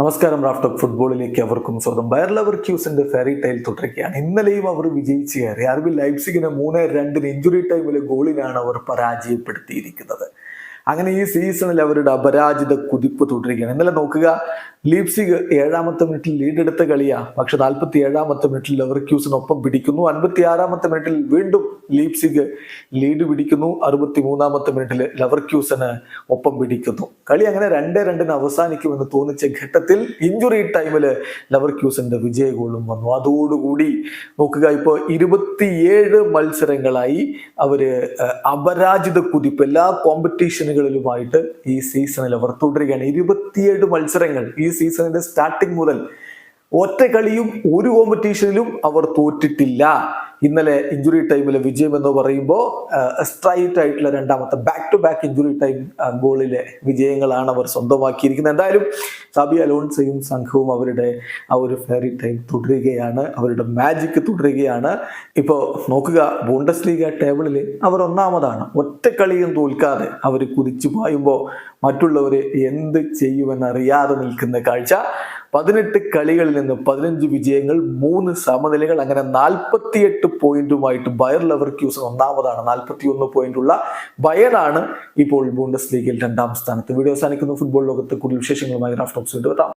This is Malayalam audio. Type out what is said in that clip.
നമസ്കാരം റാഫ്റ്റോക്ക് ഫുട്ബോളിലേക്ക് അവർക്കും സ്വന്തം ബയർ ലവർ ക്യൂസിന്റെ ഫെറി ടൈൽ തുടരുകയാണ്. ഇന്നലെയും അവർ വിജയിച്ചു കയറി. ആർബി ലൈപ്സിഗിനെ മൂന്ന് രണ്ടിന് ഇഞ്ചുറി ടൈമിലെ ഗോളിനാണ് അവർ പരാജയപ്പെടുത്തിയിരിക്കുന്നത്. അങ്ങനെ ഈ സീസണിൽ അവരുടെ അപരാജിത കുതിപ്പ് തുടരുകയാണ്. ഇന്നലെ നോക്കുക ലീപ്സിഗ് ഏഴാമത്തെ മിനിറ്റിൽ ലീഡ് എടുത്ത കളിയാ. പക്ഷെ നാൽപ്പത്തി ഏഴാമത്തെ മിനിറ്റിൽ ലെവർക്യൂസിനൊപ്പം പിടിക്കുന്നു. അൻപത്തി ആറാമത്തെ മിനിറ്റിൽ വീണ്ടും ലീപ്സിഗ് ലീഡ് പിടിക്കുന്നു. അറുപത്തി മൂന്നാമത്തെ മിനിറ്റിൽ ലെവർക്യൂസിന് ഒപ്പം പിടിക്കുന്നു. കളി അങ്ങനെ രണ്ടേ രണ്ടിന് അവസാനിക്കുമെന്ന് തോന്നിച്ച ഘട്ടത്തിൽ ഇഞ്ചുറി ടൈമിൽ ലെവർക്യൂസിന്റെ വിജയ ഗോളും വന്നു. അതോടുകൂടി നോക്കുക ഇപ്പോൾ ഇരുപത്തിയേഴ് മത്സരങ്ങളായി അവർ അപരാജിത കുതിപ്പ്. എല്ലാ കോമ്പറ്റീഷനുകളിലുമായിട്ട് ഈ സീസണിൽ അവർ തുടരുകയാണ് ഇരുപത്തിയേഴ് മത്സരങ്ങൾ ഈ സീസണിന്റെ സ്റ്റാർട്ടിങ് മുതൽ ഒറ്റ കളിയും ഒരു കോമ്പറ്റീഷനിലും അവർ തോറ്റിട്ടില്ല. ഇന്നലെ ഇഞ്ചുറി ടൈമിൽ വിജയം എന്ന് പറയുമ്പോൾ സ്ട്രൈറ്റ് ആയിട്ടുള്ള രണ്ടാമത്തെ back to back injury time ഗോളിലെ വിജയങ്ങളാണ് അവർ സ്വന്തമാക്കിയിരിക്കുന്നത്. എന്തായാലും സബി അലോൺസയും സംഘവും അവരുടെ ആ ഒരു ഫെയറി ടൈം തുടരുകയാണ്. അവരുടെ മാജിക് തുടരുകയാണ്. ഇപ്പോൾ നോക്കുക ബോണ്ടസ് ലീഗ ടേബിളിൽ അവർ ഒന്നാമതാണ്. ഒറ്റ കളിയും തോൽക്കാതെ അവർ കുതിച്ചു പായുമ്പോൾ മറ്റുള്ളവർ എന്ത് ചെയ്യുമെന്നറിയാതെ നിൽക്കുന്ന കാഴ്ച. പതിനെട്ട് കളികളിൽ നിന്ന് പതിനഞ്ച് വിജയങ്ങൾ മൂന്ന് സമനിലകൾ അങ്ങനെ നാൽപ്പത്തിയെട്ട് പോയിന്റുമായിട്ട് ബയർ ലെവർ ക്യൂസൺ ഒന്നാമതാണ്. നാൽപ്പത്തി ഒന്ന് പോയിന്റുള്ള ബയറാണ് ഇപ്പോൾ ബോണ്ടസ് ലീഗിൽ രണ്ടാം സ്ഥാനത്ത്. വീഡിയോ അവസാനിക്കുന്നു. ഫുട്ബോൾ ലോകത്ത് കൂടുതൽ വിശേഷങ്ങളുമായി റാഫ്റ്റോക്സ് വരാം.